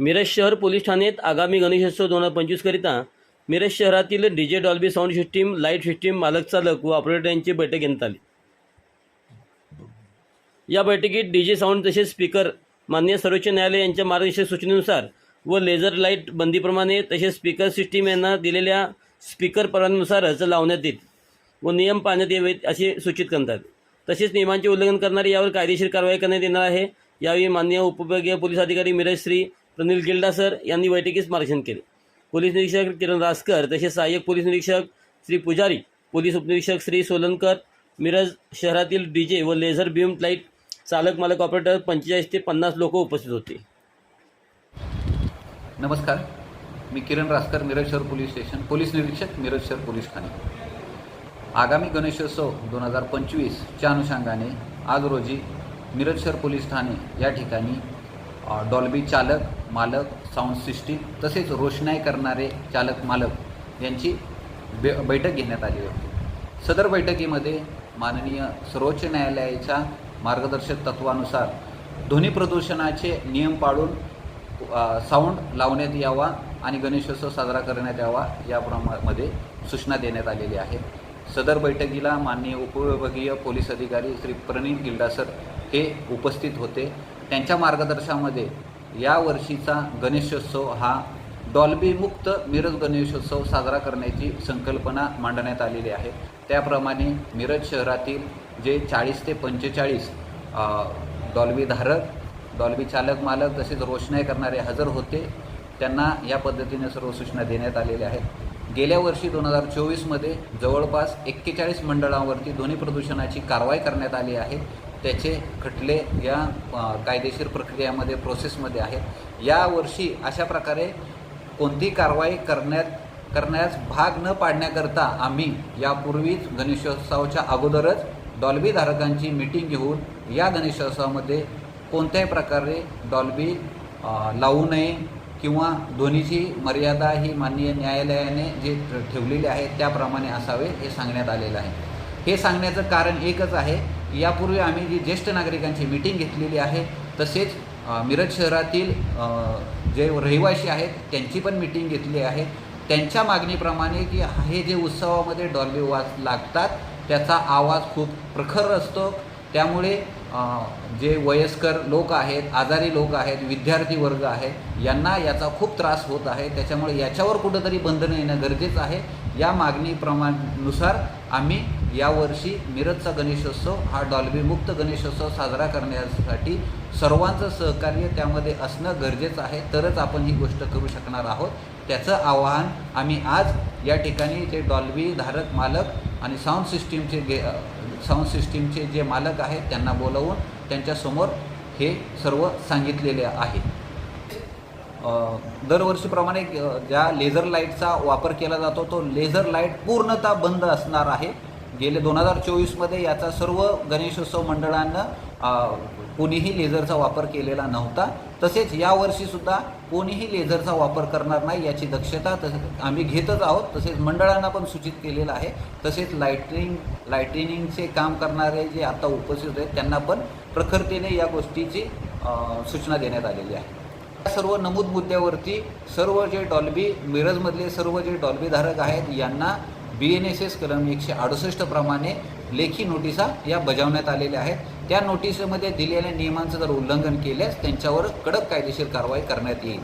मिरज शहर पोलीस ठाण्यात आगामी गणेशोत्सव दोन हजार पंचवीसकरिता मिरज शहरातील D J Dolby sound system light system मालक चालक व ऑपरेटर यांची बैठक घेण्यात आली. या बैठकीत डी जे साऊंड तसेच स्पीकर मान्य सर्वोच्च न्यायालय यांच्या मार्गदर्शक सूचनेनुसार व लेझर लाइट बंदीप्रमाणे तसेच स्पीकर सिस्टीम यांना दिलेल्या स्पीकर परवान्यानुसारच लावण्यात येईल व नियम पाळण्यात यावेत असे सूचित करतात तसेच नियमांचे उल्लंघन करणारे यावर कायदेशीर कारवाई करण्यात येणार आहे. यावेळी माननीय उपविभागीय पोलीस अधिकारी मिरज श्री प्रनिल गिल्डा सर यांनी बैठकीस मार्गदर्शन केले. पोलीस निरीक्षक किरण रासकर तसेच सहाय्यक पोलीस निरीक्षक श्री पुजारी पोलीस उपनिरीक्षक श्री सोलनकर मिरज शहरातील डी जे व लेझर बीम लाइट चालक मालक ऑपरेटर पंचेचाळीस ते पन्नास लोक उपस्थित होते. नमस्कार. मी किरण रासकर मिरज शहर पोलीस स्टेशन पोलीस निरीक्षक मिरज शहर पोलीस ठाणे. आगामी गणेशोत्सव दोन हजार पंचवीसच्या अनुषंगाने आज रोजी मिरज शहर पोलीस ठाणे या ठिकाणी डॉल्बी चालक मालक साऊंड सिस्टीम तसेच रोषणाई करणारे चालक मालक यांची बे बैठक घेण्यात आली होती. सदर बैठकीमध्ये माननीय सर्वोच्च न्यायालयाच्या मार्गदर्शक तत्वानुसार ध्वनी प्रदूषणाचे नियम पाळून साऊंड लावण्यात यावा आणि गणेशोत्सव साजरा करण्यात यावा याप्रमाणे सूचना देण्यात आलेली आहे. सदर बैठकीला माननीय उपविभागीय पोलीस अधिकारी श्री प्रणीत गिल्डासर हे उपस्थित होते. त्यांच्या मार्गदर्शनामध्ये या वर्षीचा गणेशोत्सव हा डॉल्बीमुक्त मिरज गणेशोत्सव साजरा करण्याची संकल्पना मांडण्यात आलेली आहे. त्याप्रमाणे मिरज शहरातील जे चाळीस ते पंचेचाळीस डॉल्बीधारक डॉल्बी चालक मालक तसेच रोषणाई करणारे हजर होते त्यांना या पद्धतीने सर्व सूचना देण्यात आलेल्या आहेत. गेल्या वर्षी दोन हजार चोवीसमध्ये जवळपास एक्केचाळीस मंडळांवरती ध्वनी प्रदूषणाची कारवाई करण्यात आली आहे. त्याचे खटले या कायदेशीर प्रक्रियामध्ये प्रोसेसमध्ये आहेत. यावर्षी अशा प्रकारे कोणती कारवाई करण्यात करण्यास भाग न पाडण्याकरता आम्ही यापूर्वीच गणेशोत्सवाच्या अगोदरच डॉल्बीधारकांची मीटिंग घेऊन या गणेशोत्सवामध्ये कोणत्याही प्रकारे डॉल्बी लावू नये किंवा ध्वनीची मर्यादा ही माननीय न्यायालयाने जे ठेवलेली आहे त्याप्रमाणे असावे हे सांगण्यात आलेलं आहे. हे सांगण्याचं कारण एकच आहे यापूर्वी आम्ही जी ज्येष्ठ नागरिकांची मीटिंग घेतलेली आहे तसेच मिरज शहरातील जे रहिवासी आहेत त्यांची पण मीटिंग घेतली आहे. त्यांच्या मागणीप्रमाणे की हे जे उत्सवामध्ये डॉल्बी वाज लागतात त्याचा आवाज खूप प्रखर असतो. त्यामुळे जे वयस्कर लोक आहेत आजारी लोक आहेत विद्यार्थी वर्ग आहे यांना याचा खूप त्रास होत आहे. त्याच्यामुळे याच्यावर कुठंतरी बंधन येणं गरजेचं आहे. या मागणीप्रमाणनुसार आम्ही यावर्षी मिरजचा गणेशोत्सव हा डॉल्बीमुक्त गणेशोत्सव साजरा करण्यासाठी सर्वांचं सहकार्य त्यामध्ये असणं गरजेचं आहे. तरच आपण ही गोष्ट करू शकणार आहोत. त्याचं आवाहन आम्ही आज या ठिकाणी जे डॉल्बी धारक मालक आणि साऊंड सिस्टीमचे गे साऊंड सिस्टीमचे जे मालक आहेत त्यांना बोलवून त्यांच्यासमोर हे सर्व सांगितलेले आहे. दरवर्षीप्रमाणे ज्या लेझर लाईटचा वापर केला जातो तो लेझर लाइट पूर्णतः बंद असणार आहे. गेले दोन हजार चोवीसमध्ये याचा सर्व गणेशोत्सव मंडळांना कोणीही लेझरचा वापर केलेला नव्हता. तसेच यावर्षीसुद्धा कोणीही लेझरचा वापर करणार नाही याची दक्षता तसेच आम्ही घेतच आहोत. तसेच मंडळांना पण सूचित केलेलं आहे. तसेच लाईटिंग लायटिनिंगचे काम करणारे जे आता उपस्थित आहेत त्यांना पण प्रखरतेने या गोष्टीची सूचना देण्यात आलेली आहे. सर्व नमूद मुद्द्यावरती सर्व जे डॉल्बी मिरजमधले सर्व जे डॉल्बीधारक आहेत यांना बी एन एस एस कलम एकशे अडुसष्ट प्रमाणे लेखी नोटिसा या बजावण्यात आलेल्या आहेत. त्या नोटिसमध्ये दिलेल्या नियमांचं जर उल्लंघन केल्यास त्यांच्यावर कडक कायदेशीर कारवाई करण्यात येईल.